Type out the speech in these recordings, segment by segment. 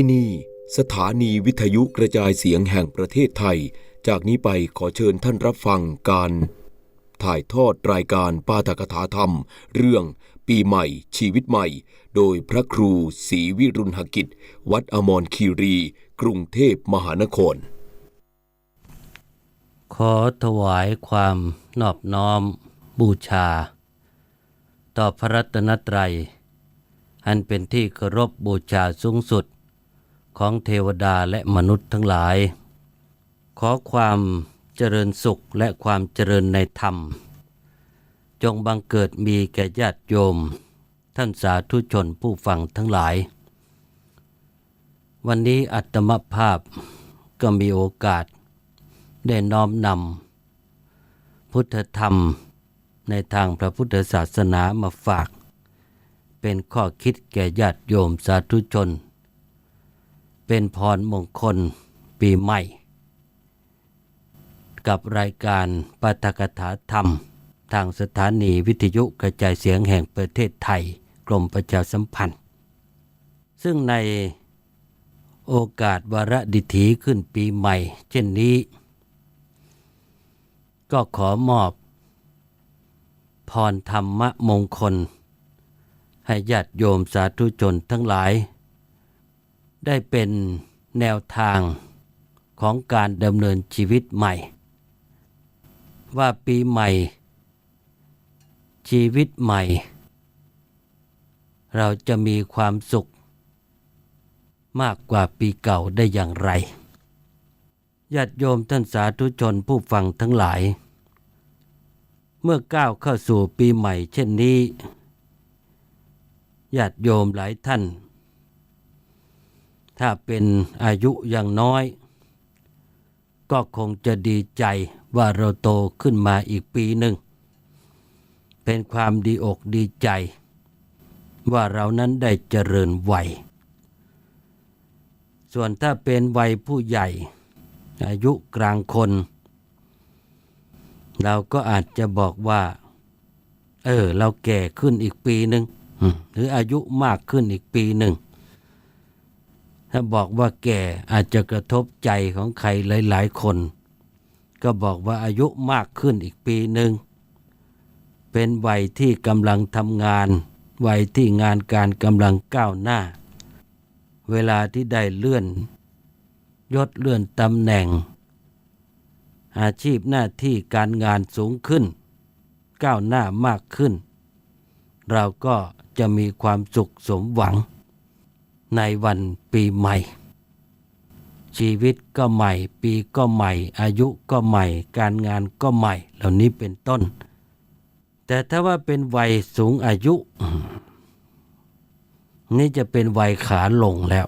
ที่นี่สถานีวิทยุกระจายเสียงแห่งประเทศไทย จากนี้ไปขอเชิญท่านรับฟังการ ถ่ายทอดรายการปาฐกถาธรรม เรื่องปีใหม่ชีวิตใหม่ โดยพระครูศรีวิรุณหกิจ วัดอมรคีรี กรุงเทพมหานคร ขอถวายความนอบน้อม บูชา ต่อพระรัตนตรัย อันเป็นที่เคารพบูชาสูงสุด ของเทวดาและมนุษย์ทั้งหลาย ขอความเจริญสุขและความเจริญในธรรม จงบังเกิดมีแก่ญาติโยม ท่านสาธุชนผู้ฟังทั้งหลาย วันนี้อัตมภาพก็มีโอกาส ได้น้อมนำพุทธธรรมในทางพระพุทธศาสนามาฝาก เป็นข้อคิดแก่ญาติโยมสาธุชน เป็นพรมงคลปีใหม่ กับรายการปาฐกถาธรรม ทางสถานีวิทยุกระจายเสียงแห่งประเทศไทยกรมประชาสัมพันธ์ ซึ่งในโอกาสวาระดิถีขึ้นปีใหม่ เช่นนี้ ก็ขอมอบ พรธรรมมงคล ให้ญาติโยมสาธุชนทั้งหลาย ได้เป็นแนวทางของการดำเนินชีวิตใหม่ ว่าปีใหม่ ชีวิตใหม่ เราจะมีความสุข มากกว่าปีเก่าได้อย่างไรญาติโยมท่านสาธุชนผู้ฟังทั้งหลาย เมื่อก้าวเข้าสู่ปีใหม่เช่นนี้ญาติโยมหลายท่าน ถ้าเป็นอายุยังน้อย ก็คงจะดีใจว่าเราโตขึ้นมาอีกปีหนึ่ง เป็นความดีอกดีใจ ว่าเรานั้นได้เจริญวัย ส่วนถ้าเป็นวัยผู้ใหญ่ อายุกลางคน เราก็อาจจะบอกว่า เออ เราแก่ขึ้นอีกปีหนึ่งหรืออายุมากขึ้นอีกปีหนึ่ง ถ้าบอกว่าแก่อาจจะกระทบใจของใครหลาย ๆ คน ก็บอกว่าอายุมากขึ้นอีกปีหนึ่ง เป็นวัยที่กำลังทำงาน วัยที่งานการกำลังก้าวหน้า เวลาที่ได้เลื่อน ยศเลื่อนตำแหน่ง อาชีพหน้าที่การงานสูงขึ้น ก้าวหน้ามากขึ้น เราก็จะมีความสุขสมหวัง ในวันปีใหม่ ชีวิตก็ใหม่ ปีก็ใหม่ อายุก็ใหม่ การงานก็ใหม่ เหล่านี้เป็นต้น แต่ถ้าว่าเป็นวัยสูงอายุ นี่จะเป็นวัยขาลงแล้ว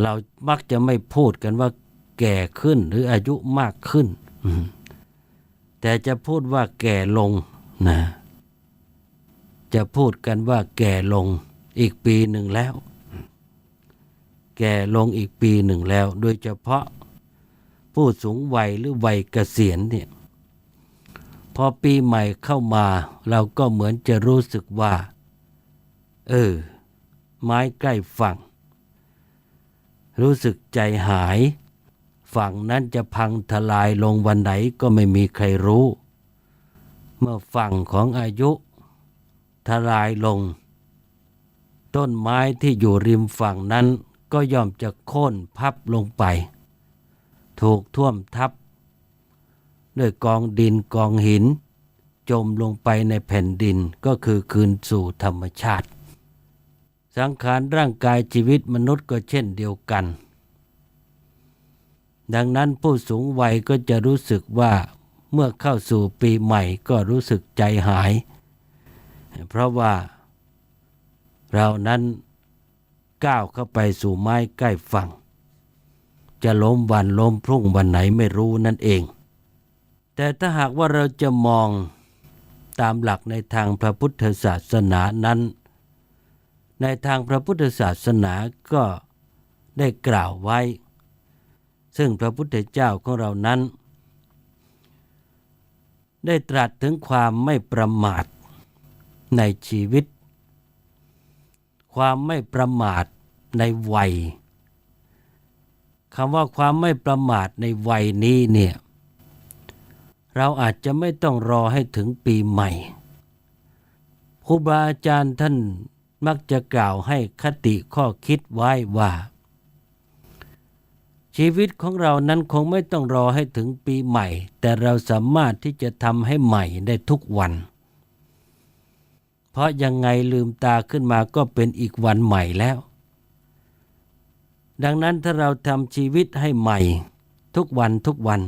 เรามักจะไม่พูดกันว่าแก่ขึ้นหรืออายุมากขึ้น แต่จะพูดว่าแก่ลงนะจะพูดกันว่าแก่ลง อีกปีหนึ่งแล้ว แก่ลงอีกปีหนึ่งแล้ว โดยเฉพาะผู้สูงวัยหรือวัยเกษียณเนี่ยพอปีใหม่เข้ามา เราก็เหมือนจะรู้สึกว่า เออ ไม้ใกล้ฝั่ง รู้สึกใจหาย ฝั่งนั้นจะพังทลายลงวันไหนก็ไม่มีใครรู้ เมื่อฝั่งของอายุทลายลง ต้นไม้ที่อยู่ริมฝั่งนั้นก็ย่อมจะโค่นพับลงไป ถูกท่วมทับ ด้วยกองดินกองหิน จมลงไปในแผ่นดินก็คือคืนสู่ธรรมชาติ สังขารร่างกายชีวิตมนุษย์ก็เช่นเดียวกัน ดังนั้นผู้สูงวัยก็จะรู้สึกว่าเมื่อเข้าสู่ปีใหม่ก็รู้สึกใจหาย เพราะว่า เรานั้นก้าวเข้าไปสู่ไม้ใกล้ฝั่ง จะล้มวันล้มพรุ่งวันไหนไม่รู้นั่นเอง แต่ถ้าหากว่าเราจะมองตามหลักในทางพระพุทธศาสนานั้น ในทางพระพุทธศาสนาก็ได้กล่าวไว้ ซึ่งพระพุทธเจ้าของเรานั้น ได้ตรัสถึงความไม่ประมาทในชีวิต ความไม่ประมาทในวัยคำว่าความไม่ประมาทในวัยนี้เนี่ยเราอาจจะไม่ต้องรอให้ถึงปีใหม่ครูบาอาจารย์ท่านมักจะกล่าวให้คติข้อคิดไว้ว่า ชีวิตของเรานั้นคงไม่ต้องรอให้ถึงปีใหม่ แต่เราสามารถที่จะทำให้ใหม่ได้ทุกวัน เพราะยังไงลืมตาขึ้นมาก็เป็นอีกวันใหม่แล้ว ดังนั้นถ้าเราทำชีวิตให้ใหม่ทุกวันทุกวัน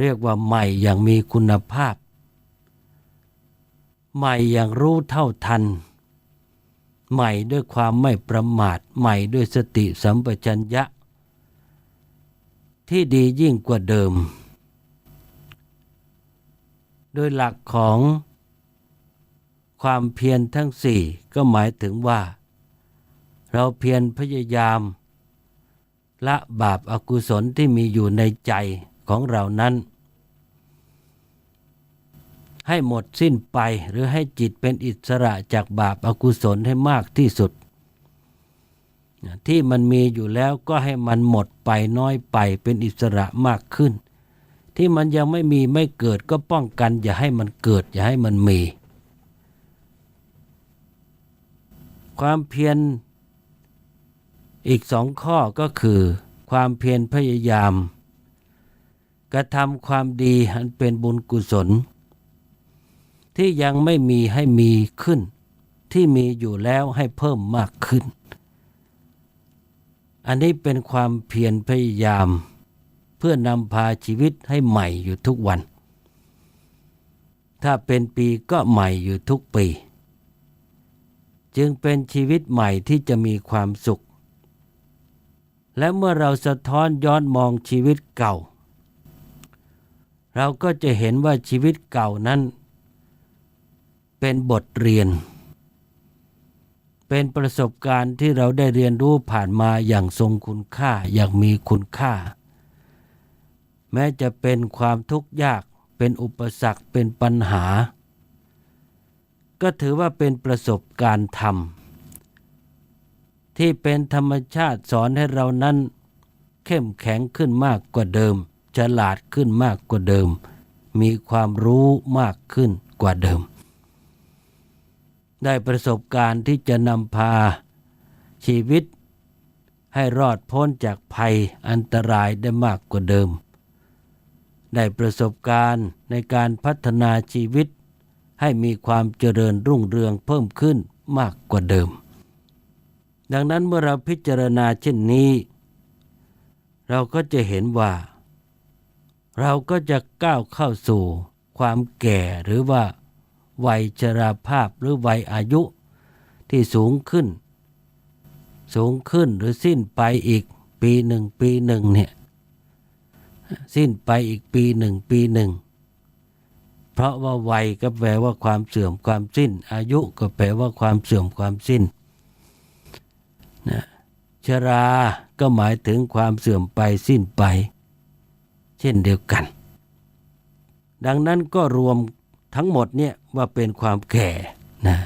เรียกว่าใหม่อย่างมีคุณภาพ ใหม่อย่างรู้เท่าทัน ใหม่ด้วยความไม่ประมาท ใหม่ด้วยสติสัมปชัญญะ ที่ดียิ่งกว่าเดิม โดยหลักของ ความเพียรทั้งสี่ก็หมายถึงว่า เราเพียรพยายาม ละบาปอากุศลที่มีอยู่ในใจของเรานั้น ให้หมดสิ้นไปหรือให้จิตเป็นอิสระจากบาปอากุศลให้มากที่สุด ที่มันมีอยู่แล้วก็ให้มันหมดไปน้อยไปเป็นอิสระมากขึ้น ที่มันยังไม่มีไม่เกิดก็ป้องกันอย่าให้มันเกิดอย่าให้มันมี ความเพียรอีกสองข้อก็คือ ความเพียรพยายาม กระทำความดีอันเป็นบุญกุศล ที่ยังไม่มีให้มีขึ้น ที่มีอยู่แล้วให้เพิ่มมากขึ้น อันนี้เป็นความเพียรพยายาม เพื่อนำพาชีวิตให้ใหม่อยู่ทุกวัน ถ้าเป็นปีก็ใหม่อยู่ทุกปี จึงเป็นชีวิตใหม่ที่จะมีความสุข และเมื่อเราสะท้อนย้อนมองชีวิตเก่า เราก็จะเห็นว่าชีวิตเก่านั้น เป็นบทเรียน เป็นประสบการณ์ที่เราได้เรียนรู้ผ่านมาอย่างทรงคุณค่าอย่างมีคุณค่า แม้จะเป็นความทุกข์ยากเป็นอุปสรรคเป็นปัญหา ก็ถือว่าเป็นประสบการณ์ธรรม ที่เป็นธรรมชาติสอนให้เรานั้น เข้มแข็งขึ้นมากกว่าเดิม ฉลาดขึ้นมากกว่าเดิม มีความรู้มากขึ้นกว่าเดิม ได้ประสบการณ์ที่จะนำพาชีวิตให้รอดพ้นจากภัยอันตรายได้มากกว่าเดิม ได้ประสบการณ์ในการพัฒนาชีวิต ให้มีความเจริญรุ่งเรืองเพิ่มขึ้นมากกว่าเดิม ดังนั้นเมื่อเราพิจารณาเช่นนี้ เราก็จะเห็นว่า เราก็จะก้าวเข้าสู่ความแก่หรือว่า วัยชราภาพหรือวัยอายุที่สูงขึ้น สูงขึ้นหรือสิ้นไปอีกปีหนึ่งปีหนึ่งเนี่ยสิ้นไปอีกปีหนึ่งปีหนึ่ง เพราะว่าวัยก็แปลว่าความเสื่อมความสิ้น อายุก็แปลว่าความเสื่อมความสิ้นนะชราก็หมายถึงความเสื่อมไปสิ้นไป เช่นเดียวกัน ดังนั้นก็รวมทั้งหมดเนี่ยว่าเป็นความแก่นะ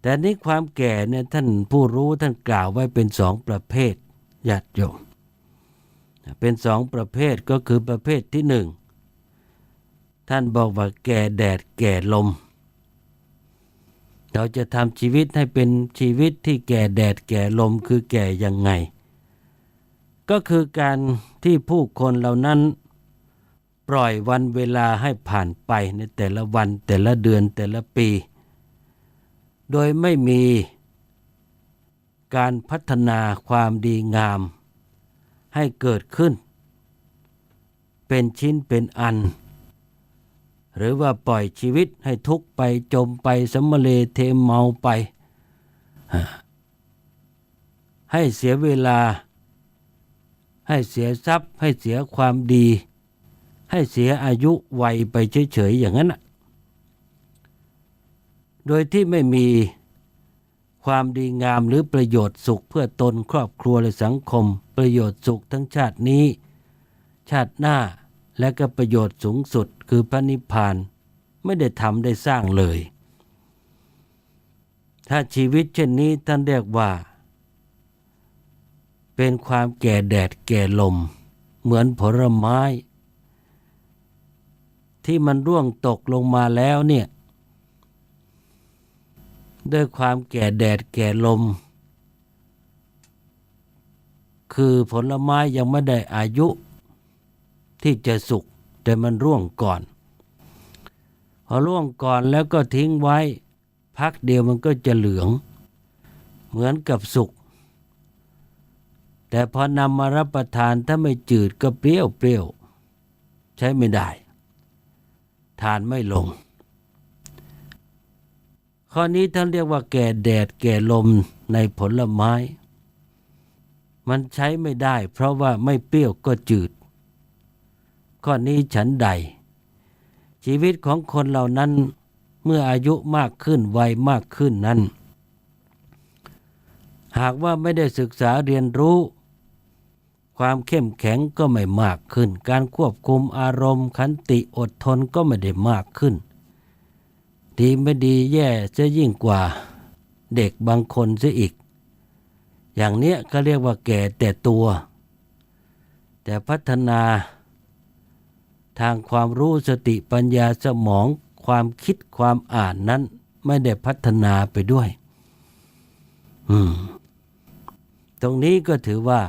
แต่นี้ความแก่เนี่ยท่านผู้รู้ท่านกล่าวไว้เป็นสองประเภทญาติโยม เป็นสองประเภทก็คือประเภทที่หนึ่ง ท่านบอกว่าแก่แดดแก่ลม เราจะทำชีวิตให้เป็นชีวิตที่แก่แดดแก่ลมคือแก่ยังไง ก็คือการที่ผู้คนเหล่านั้นปล่อยวันเวลาให้ผ่านไปในแต่ละวันแต่ละเดือนแต่ละปี โดยไม่มีการพัฒนาความดีงามให้เกิดขึ้น เป็นชิ้นเป็นอัน หรือว่าปล่อยชีวิตให้ทุกข์ไปจมไปสมเลเทเมาไป ให้เสียเวลา ให้เสียทรัพย์ ให้เสียความดี ให้เสียอายุวัยไปเฉยๆอย่างนั้นนะโดยที่ไม่มีความดีงามหรือประโยชน์สุขเพื่อตนครอบครัวและสังคม ประโยชน์สุขทั้งชาตินี้ ชาติหน้า และก็ประโยชน์สูงสุดคือพระนิพพานไม่ได้ทำได้สร้างเลย ถ้าชีวิตเช่นนี้ท่านเรียกว่า เป็นความแก่แดดแก่ลม เหมือนผลไม้ ที่มันร่วงตกลงมาแล้วเนี่ยด้วยความแก่แดดแก่ลม คือผลไม้ยังไม่ได้อายุ ที่จะสุกแต่มันร่วงก่อน พอร่วงก่อนแล้วก็ทิ้งไว้ พักเดียวมันก็จะเหลือง เหมือนกับสุกแต่พอนำมารับประทานถ้าไม่จืดก็เปรี้ยวเปรี้ยวใช้ไม่ได้ ทานไม่ลง ข้อนี้ท่านเรียกว่าแก่แดดแก่ลมในผลไม้ มันใช้ไม่ได้ เพราะว่าไม่เปรี้ยวก็จืด ข้อนี้ฉันใด ชีวิตของคนเหล่านั้นเมื่ออายุมากขึ้นวัยมากขึ้นนั้น หากว่าไม่ได้ศึกษาเรียนรู้ ความเข้มแข็งก็ไม่มากขึ้น การควบคุมอารมณ์ขันติอดทนก็ไม่ได้มากขึ้น ดีไม่ดีแย่จะยิ่งกว่าเด็กบางคนเสียอีก อย่างเนี้ยก็เรียกว่าแก่แต่ตัว แต่พัฒนา ทางความรู้สติปัญญาสมองความคิดความอ่านนั้นไม่ได้พัฒนาไปด้วย อืม ตรงนี้ก็ถือว่า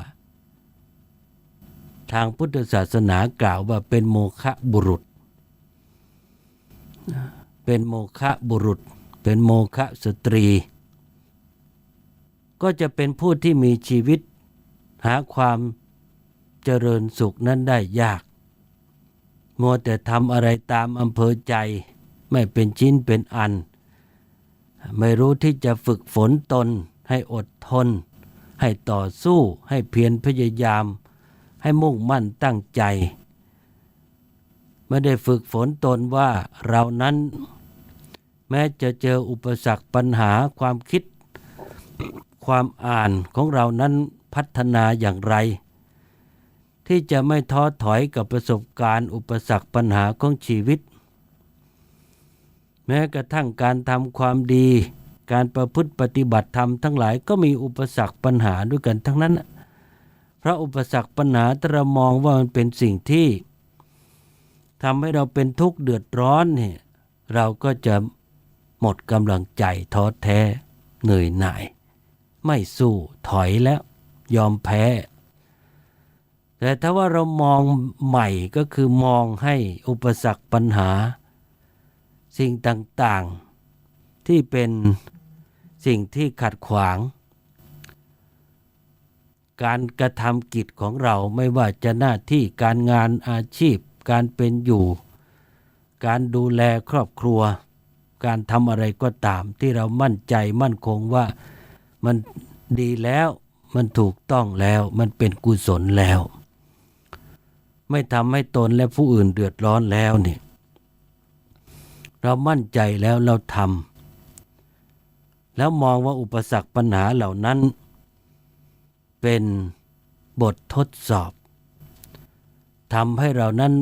ทางพุทธศาสนากล่าวว่าเป็นโมฆะบุรุษ เป็นโมฆะบุรุษ เป็นโมฆะสตรี ก็จะเป็นผู้ที่มีชีวิต หาความเจริญสุขนั้นได้ยาก มัวแต่ทำอะไรตามอำเภอใจ ไม่เป็นชิ้นเป็นอัน ไม่รู้ที่จะฝึกฝนตน ให้อดทน ให้ต่อสู้ให้เพียรพยายาม ให้มุ่งมั่นตั้งใจ ไม่ได้ฝึกฝนตนว่าเรานั้น แม้จะเจออุปสรรคปัญหาความคิด ความอ่านของเรานั้นพัฒนาอย่างไร ที่จะไม่ท้อถอยกับประสบการณ์อุปสรรคปัญหาของชีวิต แม้กระทั่งการทำความดี การประพฤติปฏิบัติธรรมทั้งหลายก็มีอุปสรรคปัญหาด้วยกันทั้งนั้นเพราะอุปสรรคปัญหาถ้าเรามองว่ามันเป็นสิ่งที่ทำให้เราเป็นทุกข์เดือดร้อนเนี่ยเราก็จะหมดกำลังใจท้อแท้เหนื่อยหน่าย ไม่สู้ถอยแล้วยอมแพ้ แต่ถ้าว่าเรามองใหม่ก็คือมองให้อุปสรรคปัญหา สิ่งต่างๆ ที่เป็นสิ่งที่ขัดขวาง การกระทำกิจของเราไม่ว่าจะหน้าที่การงานอาชีพ การเป็นอยู่ การดูแลครอบครัว การทำอะไรก็ตามที่เรามั่นใจมั่นคงว่ามันดีแล้วมันถูกต้องแล้วมันเป็นกุศลแล้ว ไม่ทำให้ตนและผู้อื่นเดือดร้อนแล้วเนี่ยเรามั่นใจแล้วเราทำแล้วมองว่าอุปสรรคปัญหาเหล่านั้น เป็นบททดสอบทำให้เรานั้น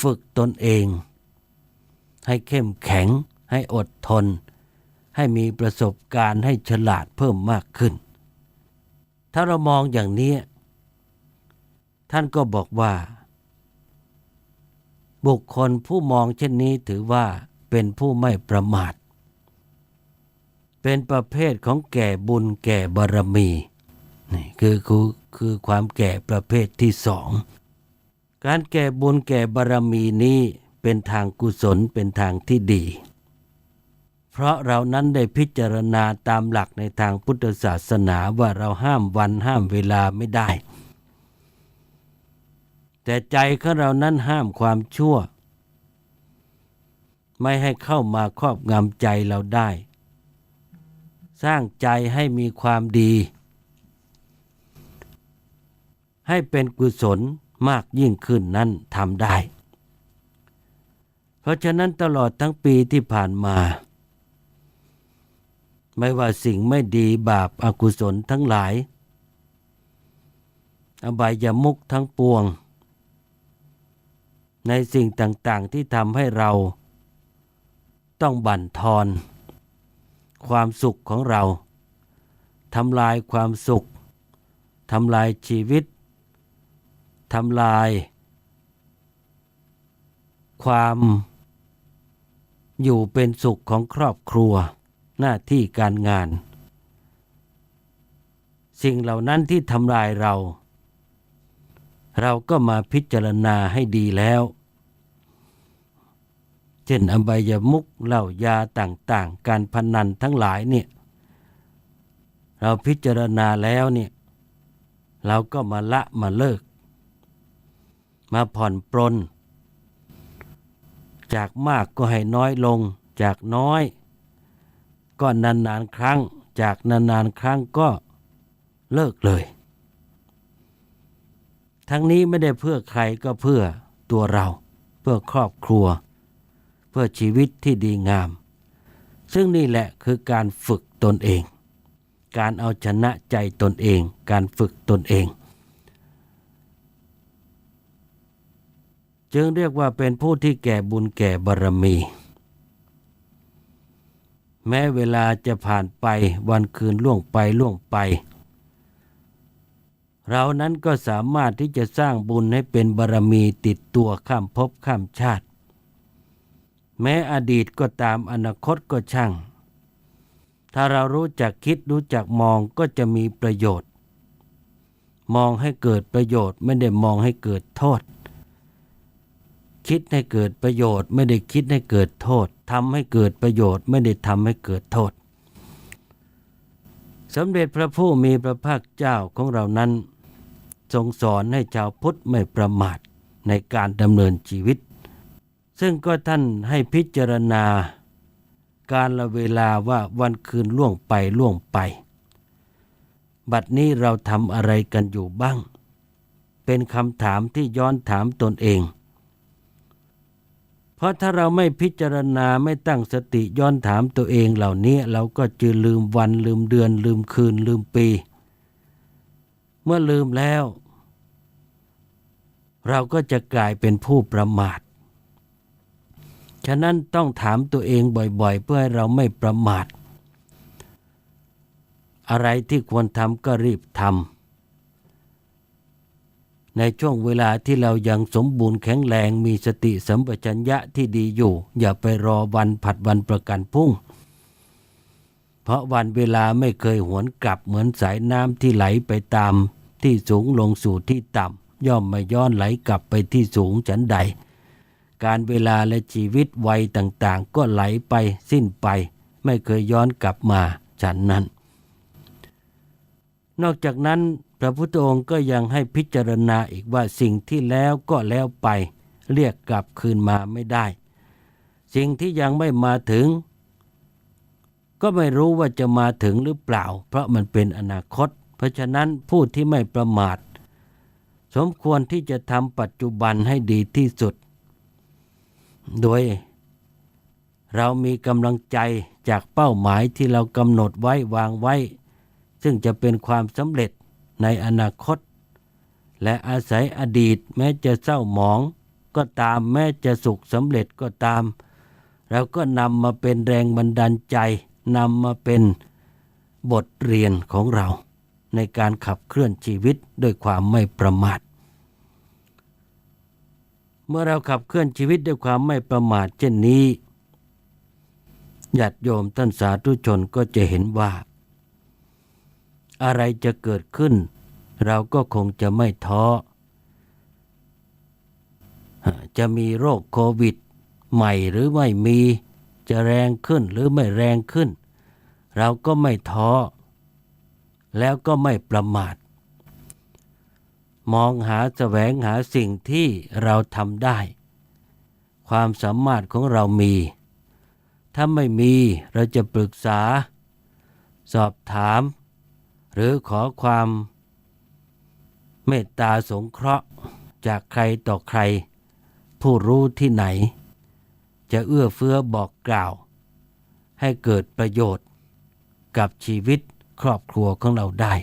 ฝึกตนเอง ให้เข้มแข็ง ให้อดทน ให้มีประสบการณ์ให้ฉลาดเพิ่มมากขึ้น ถ้าเรามองอย่างนี้ ท่านก็บอกว่า บุคคลผู้มองเช่นนี้ถือว่าเป็นผู้ไม่ประมาท เป็นประเภทของแก่บุญแก่บารมีนี่คือคือคือความแก่ประเภทที่สอง การแก่บุญแก่บารมีนี้เป็นทางกุศลเป็นทางที่ดี เพราะเรานั้นได้พิจารณาตามหลักในทางพุทธศาสนาว่าเราห้ามวันห้ามเวลาไม่ได้ แต่ใจของเรานั้นห้ามความชั่ว ไม่ให้เข้ามาครอบงำใจเราได้ สร้างใจให้มีความดี ให้เป็นกุศลมากยิ่งขึ้นนั้นทำได้ เพราะฉะนั้นตลอดทั้งปีที่ผ่านมา ไม่ว่าสิ่งไม่ดีบาปอากุศลทั้งหลาย อบายามุกทั้งปวง ในสิ่งต่างๆที่ทำให้เรา ต้องบั่นทอน ความสุขของเราทำลายความสุขทำลายชีวิตทำลาย ความอยู่เป็นสุขของครอบครัว หน้าที่การงาน สิ่งเหล่านั้นที่ทำลายเรา เราก็มาพิจารณาให้ดีแล้ว เช่นอบายมุกเหล้ายาต่างๆ การพนันทั้งหลายเนี่ยเราพิจารณาแล้วเนี่ยเราก็มาละมาเลิก มาผ่อนปรนจากมากก็ให้น้อยลง จากน้อย ก็นานๆครั้ง จากนานๆครั้งก็เลิกเลย ทั้งนี้ไม่ได้เพื่อใครก็เพื่อตัวเรา เพื่อครอบครัว เพื่อชีวิตที่ดีงาม ซึ่งนี่แหละคือการฝึกตนเอง การเอาชนะใจตนเอง การฝึกตนเอง จึงเรียกว่าเป็นผู้ที่แก่บุญแก่บารมี แม้เวลาจะผ่านไปวันคืนล่วงไปล่วงไป เรานั้นก็สามารถที่จะสร้างบุญให้เป็นบารมีติดตัวข้ามภพข้ามชาติ แม้อดีตก็ตามอนาคตก็ช่าง ถ้าเรารู้จักคิดรู้จักมองก็จะมีประโยชน์ มองให้เกิดประโยชน์ไม่ได้มองให้เกิดโทษ คิดให้เกิดประโยชน์ไม่ได้คิดให้เกิดโทษทำให้เกิดประโยชน์ไม่ได้ทำให้เกิดโทษ สมเด็จพระผู้มีพระภาคเจ้าของเรานั้น ทรงสอนให้ชาวพุทธไม่ประมาทในการดำเนินชีวิต ซึ่งก็ท่านให้พิจารณา การละเวลาว่าวันคืนล่วงไปล่วงไป บัดนี้เราทำอะไรกันอยู่บ้าง เป็นคำถามที่ย้อนถามตนเอง เพราะถ้าเราไม่พิจารณาไม่ตั้งสติย้อนถามตัวเองเหล่านี้เราก็จะลืมวันลืมเดือน ลืมคืนลืมปี เมื่อลืมแล้ว เราก็จะกลายเป็นผู้ประมาท ฉะนั้นต้องถามตัวเองบ่อยๆ เพื่อให้เราไม่ประมาท อะไรที่ควรทำก็รีบทำ ในช่วงเวลาที่เรายังสมบูรณ์แข็งแรงมีสติสัมปชัญญะที่ดีอยู่ อย่าไปรอวันผัดวันประกันพรุ่ง เพราะวันเวลาไม่เคยหวนกลับเหมือนสายน้ำที่ไหลไปตามที่สูงลงสู่ที่ต่ำ ย่อมไม่ย้อนไหลกลับไปที่สูงฉันใด การเวลาและชีวิตวัยต่างๆ ก็ไหลไปสิ้นไป ไม่เคยย้อนกลับมาฉันนั้น นอกจากนั้นพระพุทธองค์ก็ยังให้พิจารณาอีกว่าสิ่งที่แล้วก็แล้วไป เรียกกลับคืนมาไม่ได้ สิ่งที่ยังไม่มาถึง ก็ไม่รู้ว่าจะมาถึงหรือเปล่า เพราะมันเป็นอนาคต เพราะฉะนั้นผู้ที่ไม่ประมาท สมควรที่จะทำปัจจุบันให้ดีที่สุด โดย เรามีกำลังใจจากเป้าหมายที่เรากำหนดไว้วางไว้ ซึ่งจะเป็นความสำเร็จในอนาคต และอาศัยอดีตแม้จะเศร้าหมองก็ตามแม้จะสุขสำเร็จก็ตาม เราก็นำมาเป็นแรงบันดาลใจนำมาเป็นบทเรียนของเรา ในการขับเคลื่อนชีวิตด้วยความไม่ประมาท เมื่อเราขับเคลื่อนชีวิตด้วยความไม่ประมาทเช่นนี้ญาติโยมท่านสาธุชนก็จะเห็นว่า อะไรจะเกิดขึ้น เราก็คงจะไม่ท้อ จะมีโรคโควิด ใหม่หรือไม่มี จะแรงขึ้นหรือไม่แรงขึ้น เราก็ไม่ท้อ แล้วก็ไม่ประมาท มองหาแสวงหาสิ่งที่เราทำได้ ความสามารถของเรามี ถ้าไม่มีเราจะปรึกษา สอบถาม หรือขอความเมตตาสงเคราะห์จากใครต่อใคร ผู้รู้ที่ไหน จะเอื้อเฟื้อบอกกล่าว ให้เกิดประโยชน์กับชีวิตครอบครัวของเราได้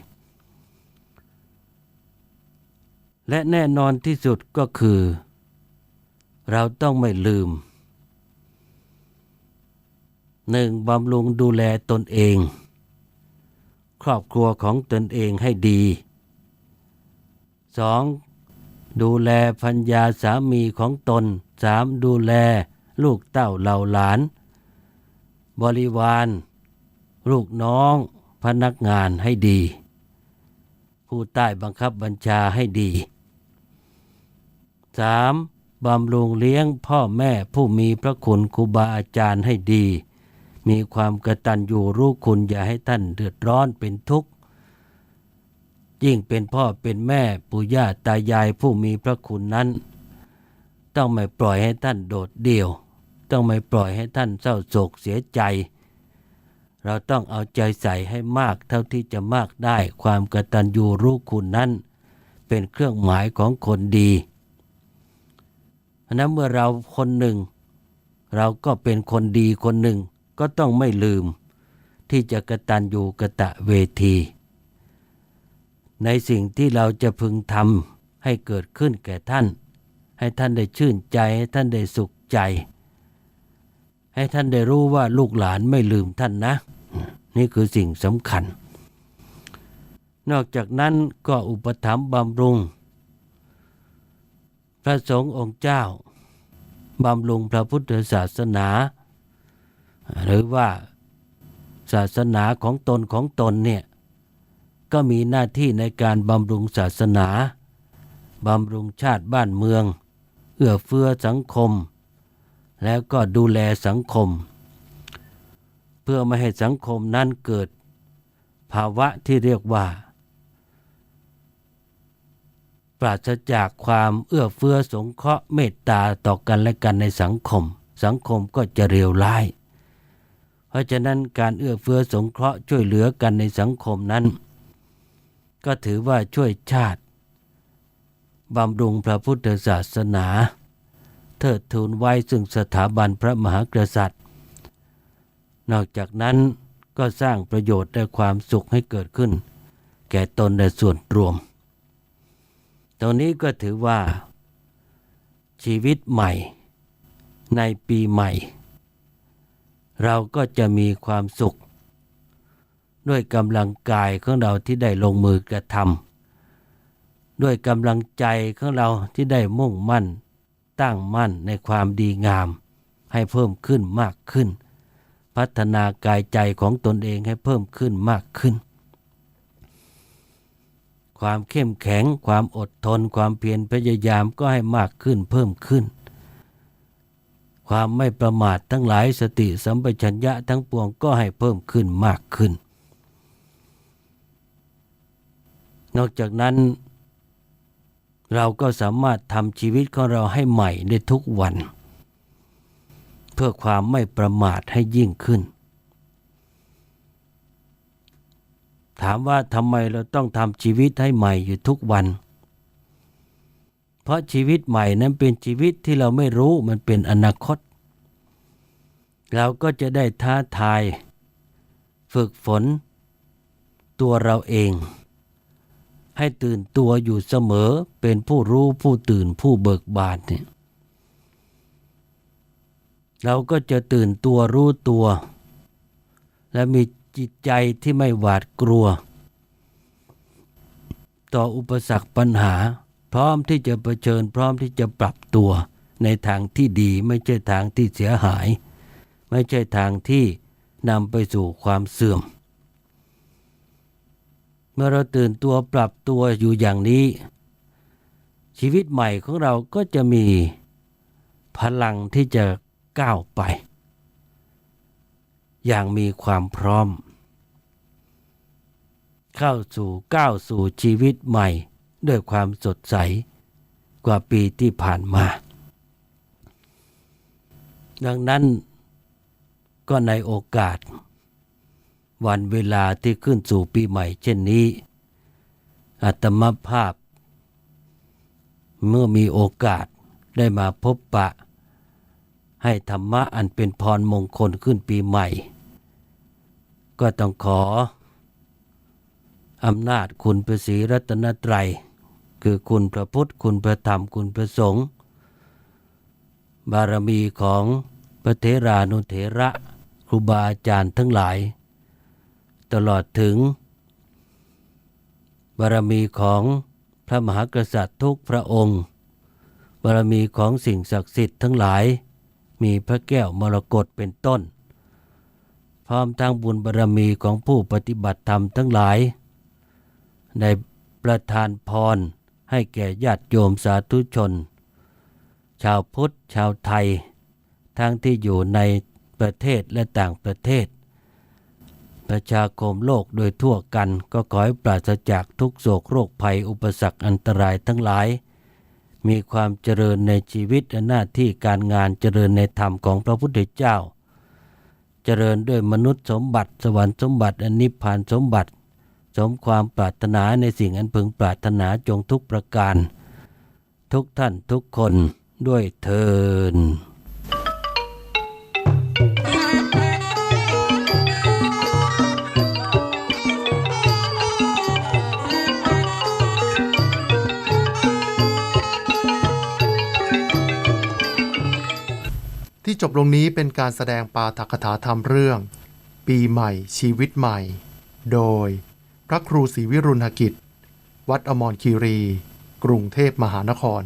และแน่นอนที่สุดก็คือ เราต้องไม่ลืมหนึ่งบำรุงดูแลตนเอง ครอบครัวของตนเองให้ดีสองดูแลพัญญาสามีของตนสามดูแลลูกเต้าเหล่าหลาน บริวาร ลูกน้อง พนักงานให้ดี ผู้ใต้บังคับบัญชาให้ดี 3. บำรุงเลี้ยงพ่อแม่ผู้มีพระคุณครูบาอาจารย์ให้ดี มีความกตัญญูรู้คุณอย่าให้ท่านเดือดร้อนเป็นทุกข์ ยิ่งเป็นพ่อเป็นแม่ปู่ย่าตายายผู้มีพระคุณนั้น ต้องไม่ปล่อยให้ท่านโดดเดี่ยว ต้องไม่ปล่อยให้ท่านเศร้าโศกเสียใจ เราต้องเอาใจใส่ให้มากเท่าที่จะมากได้ความกตัญญูรู้คุณนั้น เป็นเครื่องหมายของคนดีฉะนั้นเมื่อเราคนหนึ่ง เราก็เป็นคนดีคนหนึ่งก็ต้องไม่ลืม ที่จะกะตัญญูกะตะเวที ในสิ่งที่เราจะพึงทำให้เกิดขึ้นแก่ท่าน ให้ท่านได้ชื่นใจให้ท่านได้สุขใจ ให้ท่านได้รู้ว่าลูกหลานไม่ลืมท่านนะ นี่คือสิ่งสำคัญ นอกจากนั้นก็อุปถัมภ์บำรุง พระสงฆ์องค์เจ้าบำรุงพระพุทธศาสนา หรือว่าศาสนาของตนของตนเนี่ยก็มีหน้าที่ในการบำรุงศาสนา บำรุงชาติบ้านเมือง เอื้อเฟื้อสังคม แล้วก็ดูแลสังคม เพื่อไม่ให้สังคมนั้นเกิด ภาวะที่เรียกว่า ปราศจากความเอื้อเฟื้อสงเคราะห์เมตตาต่อกันและกันในสังคม สังคมก็จะเรียวร้าย เพราะฉะนั้นการเอื้อเฟื้อสงเคราะห์ช่วยเหลือกันในสังคมนั้น ก็ถือว่าช่วยชาติบำรุงพระพุทธศาสนา เทิดทูนไว้ซึ่งสถาบันพระมหากษัตริย์ นอกจากนั้นก็สร้างประโยชน์และความสุขให้เกิดขึ้น แก่ตนและส่วนรวม ตรงนี้ก็ถือว่า ชีวิตใหม่ ในปีใหม่ เราก็จะมีความสุข ด้วยกำลังกายของเราที่ได้ลงมือกระทำด้วยกำลังใจของเราที่ได้มุ่งมั่น ตั้งมั่นในความดีงาม ให้เพิ่มขึ้นมากขึ้น พัฒนากายใจของตนเองให้เพิ่มขึ้นมากขึ้น ความเข้มแข็งความอดทน ความเพียรพยายามก็ให้มากขึ้นเพิ่มขึ้น ความไม่ประมาททั้งหลายสติสัมปชัญญะทั้งปวงก็ให้เพิ่มขึ้นมากขึ้น นอกจากนั้น เราก็สามารถทำชีวิตของเราให้ใหม่ในทุกวัน เพื่อความไม่ประมาทให้ยิ่งขึ้น ถามว่าทำไมเราต้องทำชีวิตให้ใหม่อยู่ทุกวัน เพราะชีวิตใหม่นั้นเป็นชีวิตที่เราไม่รู้มันเป็นอนาคต เราก็จะได้ท้าทาย ฝึกฝน ตัวเราเอง ให้ตื่นตัวอยู่เสมอเป็นผู้รู้ผู้ตื่นผู้เบิกบานเนี่ยเราก็จะตื่นตัวรู้ตัว และมีจิตใจที่ไม่หวาดกลัว ต่ออุปสรรคปัญหา พร้อมที่จะเผชิญพร้อมที่จะปรับตัวในทางที่ดีไม่ใช่ทางที่เสียหาย ไม่ใช่ทางที่นำไปสู่ความเสื่อม มื่อเราตื่นตัวปรับตัวอยู่อย่างนี้ ชีวิตใหม่ของเราก็จะมีพลังที่จะก้าวไป อย่างมีความพร้อม เข้าสู่ก้าวสู่ชีวิตใหม่ ด้วยความสดใสกว่าปีที่ผ่านมา ดังนั้นก็ในโอกาส วันเวลาที่ขึ้นสู่ปีใหม่เช่นนี้ อัตมภาพ เมื่อมีโอกาสได้มาพบปะ ให้ธรรมะอันเป็นพรมงคลขึ้นปีใหม่ ก็ต้องขออำนาจคุณพระศรีรัตนตรัย คือคุณพระพุทธคุณพระธรรมคุณพระสงฆ์บารมีของพระเทรานุเถระคครูบาอาจารย์ทั้งหลาย ตลอดถึง บารมีของพระมหากษัตริย์ทุกพระองค์ บารมีของสิ่งศักดิ์สิทธิ์ทั้งหลาย มีพระแก้วมรกตเป็นต้น พร้อมทั้งบุญบารมีของผู้ปฏิบัติธรรมทั้งหลาย ในประทานพรให้แก่ญาติโยมสาธุชน ชาวพุทธชาวไทย ทั้งที่อยู่ในประเทศและต่างประเทศ ประชาคมโลกโดยทั่วกันก็ขอให้ปราศจากทุกโศกโรคภัยอุปสรรคอันตรายทั้งหลาย มีความเจริญในชีวิตและหน้าที่การงานเจริญในธรรมของพระพุทธเจ้า เจริญด้วยมนุษย์สมบัติสวรรค์สมบัติอนิพพานสมบัติ สมความปรารถนาในสิ่งอันพึงปรารถนาจงทุกประการ ทุกท่านทุกคนด้วยเทิน จบลงนี้เป็นการแสดงปาฐกถาธรรมเรื่อง ปีใหม่ ชีวิตใหม่ โดย พระครูศรีวิรุณหกิจ วัดอมรคีรี กรุงเทพมหานคร